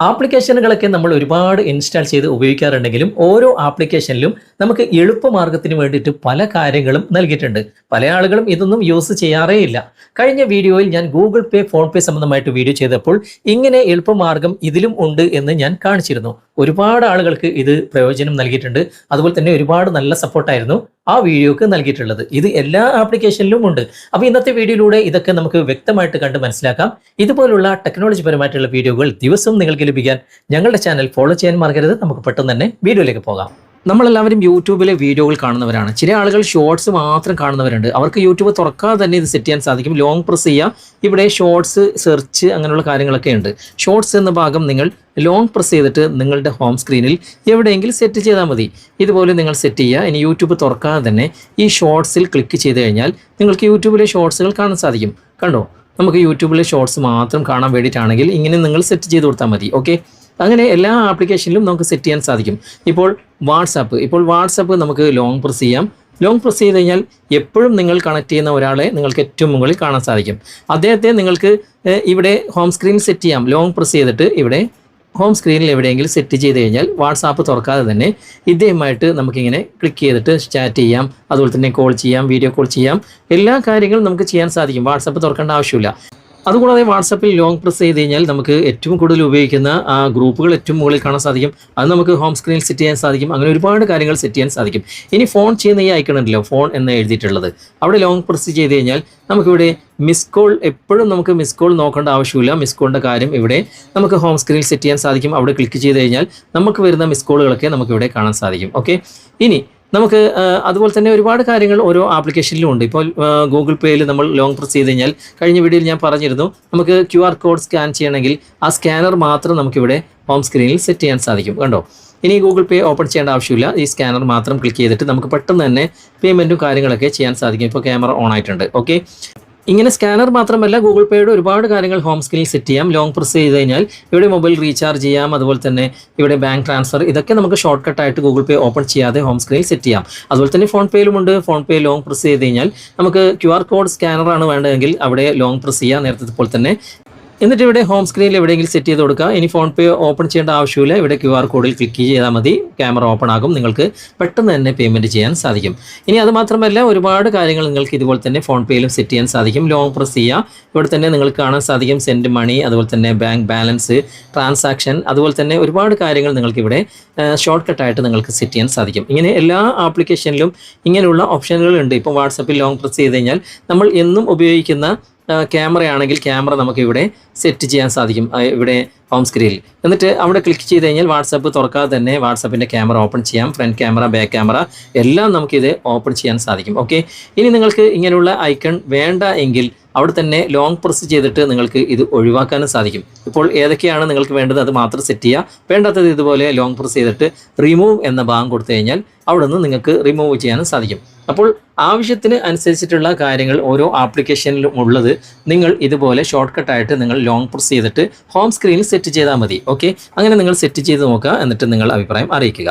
ആപ്ലിക്കേഷനുകളൊക്കെ നമ്മൾ ഒരുപാട് ഇൻസ്റ്റാൾ ചെയ്ത് ഉപയോഗിക്കാറുണ്ടെങ്കിലും ഓരോ ആപ്ലിക്കേഷനിലും നമുക്ക് എളുപ്പമാർഗത്തിന് വേണ്ടിയിട്ട് പല കാര്യങ്ങളും നൽകിയിട്ടുണ്ട്. പല ആളുകളും ഇതൊന്നും യൂസ് ചെയ്യാറേ ഇല്ല കഴിഞ്ഞ വീഡിയോയിൽ ഞാൻ ഗൂഗിൾ പേ ഫോൺ പേ സംബന്ധമായിട്ട് വീഡിയോ ചെയ്തപ്പോൾ ഇങ്ങനെ എളുപ്പമാർഗം ഇതിലും ഉണ്ട് എന്ന് ഞാൻ കാണിച്ചിരുന്നു. ഒരുപാട് ആളുകൾക്ക് ഇത് പ്രയോജനം നൽകിയിട്ടുണ്ട്. അതുപോലെ തന്നെ ഒരുപാട് നല്ല സപ്പോർട്ടായിരുന്നു ആ വീഡിയോക്ക് നൽകിയിട്ടുള്ളത്. ഇത് എല്ലാ ആപ്ലിക്കേഷനിലും ഉണ്ട്. അപ്പോൾ ഇന്നത്തെ വീഡിയോയിലൂടെ ഇതൊക്കെ നമുക്ക് വ്യക്തമായിട്ട് കണ്ട് മനസ്സിലാക്കാം. ഇതുപോലുള്ള ടെക്നോളജി പരമായിട്ടുള്ള വീഡിയോകൾ ദിവസവും നിങ്ങൾക്ക് ലഭിക്കാൻ ഞങ്ങളുടെ ചാനൽ ഫോളോ ചെയ്യാൻ മറക്കരുത്. നമുക്ക് പെട്ടെന്ന് തന്നെ വീഡിയോയിലേക്ക് പോകാം. നമ്മളെല്ലാവരും യൂട്യൂബിലെ വീഡിയോകൾ കാണുന്നവരാണ്. ചില ആളുകൾ ഷോർട്സ് മാത്രം കാണുന്നവരുണ്ട്. അവർക്ക് യൂട്യൂബ് തുറക്കാതെ തന്നെ ഇത് സെറ്റ് ചെയ്യാൻ സാധിക്കും. ലോങ് പ്രസ് ചെയ്യുക ഇവിടെ ഷോർട്സ് സെർച്ച് അങ്ങനെയുള്ള കാര്യങ്ങളൊക്കെ ഉണ്ട്. ഷോർട്സ് എന്ന ഭാഗം നിങ്ങൾ ലോങ് പ്രസ് ചെയ്തിട്ട് നിങ്ങളുടെ ഹോം സ്ക്രീനിൽ എവിടെയെങ്കിലും സെറ്റ് ചെയ്താൽ മതി. ഇതുപോലെ നിങ്ങൾ സെറ്റ് ചെയ്യുക. ഇനി യൂട്യൂബ് തുറക്കാതെ തന്നെ ഈ ഷോർട്സിൽ ക്ലിക്ക് ചെയ്ത് കഴിഞ്ഞാൽ നിങ്ങൾക്ക് യൂട്യൂബിലെ ഷോർട്സുകൾ കാണാൻ സാധിക്കും. കണ്ടോ? നമുക്ക് യൂട്യൂബിലെ ഷോർട്സ് മാത്രം കാണാൻ വേണ്ടിയിട്ടാണെങ്കിൽ ഇങ്ങനെ നിങ്ങൾ സെറ്റ് ചെയ്ത് കൊടുത്താൽ മതി. ഓക്കെ അങ്ങനെ എല്ലാ ആപ്ലിക്കേഷനിലും നമുക്ക് സെറ്റ് ചെയ്യാൻ സാധിക്കും. ഇപ്പോൾ വാട്സാപ്പ്. ഇപ്പോൾ വാട്സാപ്പ് നമുക്ക് ലോങ് പ്രസ് ചെയ്യാം. ലോങ് പ്രസ് ചെയ്ത് കഴിഞ്ഞാൽ എപ്പോഴും നിങ്ങൾ കണക്ട് ചെയ്യുന്ന ഒരാളെ നിങ്ങൾക്ക് ഏറ്റവും മുകളിൽ കാണാൻ സാധിക്കും. അദ്ദേഹത്തെ നിങ്ങൾക്ക് ഇവിടെ ഹോം സ്ക്രീൻ സെറ്റ് ചെയ്യാം. ലോങ് പ്രസ് ചെയ്തിട്ട് ഇവിടെ ഹോം സ്ക്രീനിൽ എവിടെയെങ്കിലും സെറ്റ് ചെയ്ത് കഴിഞ്ഞാൽ വാട്സാപ്പ് തുറക്കാതെ തന്നെ ഇദ്ദേഹമായിട്ട് നമുക്കിങ്ങനെ ക്ലിക്ക് ചെയ്തിട്ട് ചാറ്റ് ചെയ്യാം. അതുപോലെ തന്നെ കോൾ ചെയ്യാം വീഡിയോ കോൾ ചെയ്യാം. എല്ലാ കാര്യങ്ങളും നമുക്ക് ചെയ്യാൻ സാധിക്കും. വാട്സാപ്പ് തുറക്കേണ്ട ആവശ്യമില്ല. അതുകൂടാതെ വാട്സപ്പിൽ ലോങ് പ്രസ് ചെയ്ത് കഴിഞ്ഞാൽ നമുക്ക് ഏറ്റവും കൂടുതൽ ഉപയോഗിക്കുന്ന ആ ഗ്രൂപ്പുകൾ ഏറ്റവും മുകളിൽ കാണാൻ സാധിക്കും. അത് നമുക്ക് ഹോം സ്ക്രീനിൽ സെറ്റ് ചെയ്യാൻ സാധിക്കും. അങ്ങനെ ഒരുപാട് കാര്യങ്ങൾ സെറ്റ് ചെയ്യാൻ സാധിക്കും. ഇനി ഫോൺ ചെയ്യുന്ന ഈ ഐക്കൺ ഉണ്ടല്ലോ ഫോൺ എന്ന് എഴുതിയിട്ടുള്ളത്. അവിടെ ലോങ് പ്രസ് ചെയ്ത് കഴിഞ്ഞാൽ നമുക്കിവിടെ മിസ് കോൾ എപ്പോഴും നമുക്ക് മിസ് കോൾ നോക്കേണ്ട ആവശ്യമില്ല. മിസ് കോളിന്റെ കാര്യം ഇവിടെ നമുക്ക് ഹോം സ്ക്രീനിൽ സെറ്റ് ചെയ്യാൻ സാധിക്കും. അവിടെ ക്ലിക്ക് ചെയ്ത് കഴിഞ്ഞാൽ നമുക്ക് വരുന്ന മിസ് കോളുകളൊക്കെ നമുക്കിവിടെ കാണാൻ സാധിക്കും. ഓക്കെ? ഇനി നമുക്ക് അതുപോലെ തന്നെ ഒരുപാട് കാര്യങ്ങൾ ഓരോ ആപ്ലിക്കേഷനിലും ഉണ്ട്. ഇപ്പോൾ ഗൂഗിൾ പേയിൽ നമ്മൾ ലോങ് പ്രസ് ചെയ്ത് കഴിഞ്ഞാൽ കഴിഞ്ഞ വീഡിയോയിൽ ഞാൻ പറഞ്ഞിരുന്നു നമുക്ക് ക്യു ആർ കോഡ് സ്കാൻ ചെയ്യണമെങ്കിൽ ആ സ്കാനർ മാത്രം നമുക്കിവിടെ ഹോം സ്ക്രീനിൽ സെറ്റ് ചെയ്യാൻ സാധിക്കും. കണ്ടോ? ഇനി ഗൂഗിൾ പേ ഓപ്പൺ ചെയ്യേണ്ട ആവശ്യമില്ല. ഈ സ്കാനർ മാത്രം ക്ലിക്ക് ചെയ്തിട്ട് നമുക്ക് പെട്ടെന്ന് തന്നെ പേയ്മെന്റും കാര്യങ്ങളൊക്കെ ചെയ്യാൻ സാധിക്കും. ഇപ്പോൾ ക്യാമറ ഓൺ ആയിട്ടുണ്ട്. ഓക്കെ? ഇങ്ങനെ സ്കാനർ മാത്രമല്ല ഗൂഗിൾ പേയുടെ ഒരുപാട് കാര്യങ്ങൾ ഹോം സ്ക്രീനിൽ സെറ്റ് ചെയ്യാം. ലോങ് പ്രസ് ചെയ്ത് കഴിഞ്ഞാൽ ഇവിടെ മൊബൈൽ റീചാർജ് ചെയ്യാം. അതുപോലെ തന്നെ ഇവിടെ ബാങ്ക് ട്രാൻസ്ഫർ ഇതൊക്കെ നമുക്ക് ഷോർട്ട് കട്ടായിട്ട് ഗൂഗിൾ പേ ഓപ്പൺ ചെയ്യാതെ ഹോം സ്ക്രീനിൽ സെറ്റ് ചെയ്യാം. അതുപോലെ തന്നെ ഫോൺ പേയിലുമുണ്ട് ഫോൺ പേ ലോങ് പ്രസ് ചെയ്ത് കഴിഞ്ഞാൽ നമുക്ക് ക്യു ആർ കോഡ് സ്കാനറാണ് വേണ്ടതെങ്കിൽ അവിടെ ലോങ് പ്രസ് ചെയ്യാം. നേരത്തെ പോലെ തന്നെ എന്നിട്ട് ഇവിടെ ഹോം സ്ക്രീനിൽ എവിടെയെങ്കിലും സെറ്റ് ചെയ്ത് കൊടുക്കുക ഇനി ഫോൺ പേ ഓപ്പൺ ചെയ്യേണ്ട ആവശ്യമില്ല. ഇവിടെ ക്യു ആർ കോഡിൽ ക്ലിക്ക് ചെയ്താൽ മതി. ക്യാമറ ഓപ്പൺ ആകും. നിങ്ങൾക്ക് പെട്ടെന്ന് തന്നെ പേയ്മെന്റ് ചെയ്യാൻ സാധിക്കും. ഇനി അതുമാത്രമല്ല ഒരുപാട് കാര്യങ്ങൾ നിങ്ങൾക്ക് ഇതുപോലെ തന്നെ ഫോൺ പേയിലും സെറ്റ് ചെയ്യാൻ സാധിക്കും. ലോങ് പ്രസ് ചെയ്യുക ഇവിടെ തന്നെ നിങ്ങൾക്ക് കാണാൻ സാധിക്കും സെൻഡ് മണി അതുപോലെ തന്നെ ബാങ്ക് ബാലൻസ് ട്രാൻസാക്ഷൻ അതുപോലെ തന്നെ ഒരുപാട് കാര്യങ്ങൾ നിങ്ങൾക്ക് ഇവിടെ ഷോർട്ട് കട്ടായിട്ട് നിങ്ങൾക്ക് സെറ്റ് ചെയ്യാൻ സാധിക്കും. ഇങ്ങനെ എല്ലാ ആപ്ലിക്കേഷനിലും ഇങ്ങനെയുള്ള ഓപ്ഷനുകൾ ഉണ്ട്. ഇപ്പോൾ വാട്സപ്പിൽ ലോങ് പ്രസ് ചെയ്ത് കഴിഞ്ഞാൽ നമ്മൾ എന്നും ഉപയോഗിക്കുന്ന ക്യാമറ ആണെങ്കിൽ ക്യാമറ നമുക്ക് ഇവിടെ സെറ്റ് ചെയ്യാൻ സാധിക്കും ഇവിടെ ഹോം സ്ക്രീനിൽ എന്നിട്ട് അവിടെ ക്ലിക്ക് ചെയ്ത് കഴിഞ്ഞാൽ വാട്സപ്പ് തുറക്കാതെ തന്നെ വാട്സപ്പിന്റെ ക്യാമറ ഓപ്പൺ ചെയ്യാം ഫ്രണ്ട് ക്യാമറ ബാക്ക് ക്യാമറ എല്ലാം നമുക്കിത് ഓപ്പൺ ചെയ്യാൻ സാധിക്കും ഓക്കെ ഇനി നിങ്ങൾക്ക് ഇങ്ങനെയുള്ള ഐക്കൺ വേണ്ട എങ്കിൽ അവിടെ തന്നെ ലോങ് പ്രസ് ചെയ്തിട്ട് നിങ്ങൾക്ക് ഇത് ഒഴിവാക്കാനും സാധിക്കും. ഇപ്പോൾ ഏതൊക്കെയാണ് നിങ്ങൾക്ക് വേണ്ടത് അത് മാത്രം സെറ്റ് ചെയ്യുക. വേണ്ടാത്തത് ഇതുപോലെ ലോങ് പ്രസ് ചെയ്തിട്ട് റിമൂവ് എന്ന ഭാഗം കൊടുത്തു കഴിഞ്ഞാൽ അവിടെ നിന്ന് നിങ്ങൾക്ക് റിമൂവ് ചെയ്യാനും സാധിക്കും. അപ്പോൾ ആവശ്യത്തിന് അനുസരിച്ചിട്ടുള്ള കാര്യങ്ങൾ ഓരോ ആപ്ലിക്കേഷനിലും ഉള്ളത് നിങ്ങൾ ഇതുപോലെ ഷോർട്ട് കട്ടായിട്ട് നിങ്ങൾ ലോങ് പ്രസ് ചെയ്തിട്ട് ഹോം സ്ക്രീനിൽ സെറ്റ് ചെയ്താൽ മതി. ഓക്കെ അങ്ങനെ നിങ്ങൾ സെറ്റ് ചെയ്ത് നോക്കുക എന്നിട്ട് നിങ്ങൾ അഭിപ്രായം അറിയിക്കുക.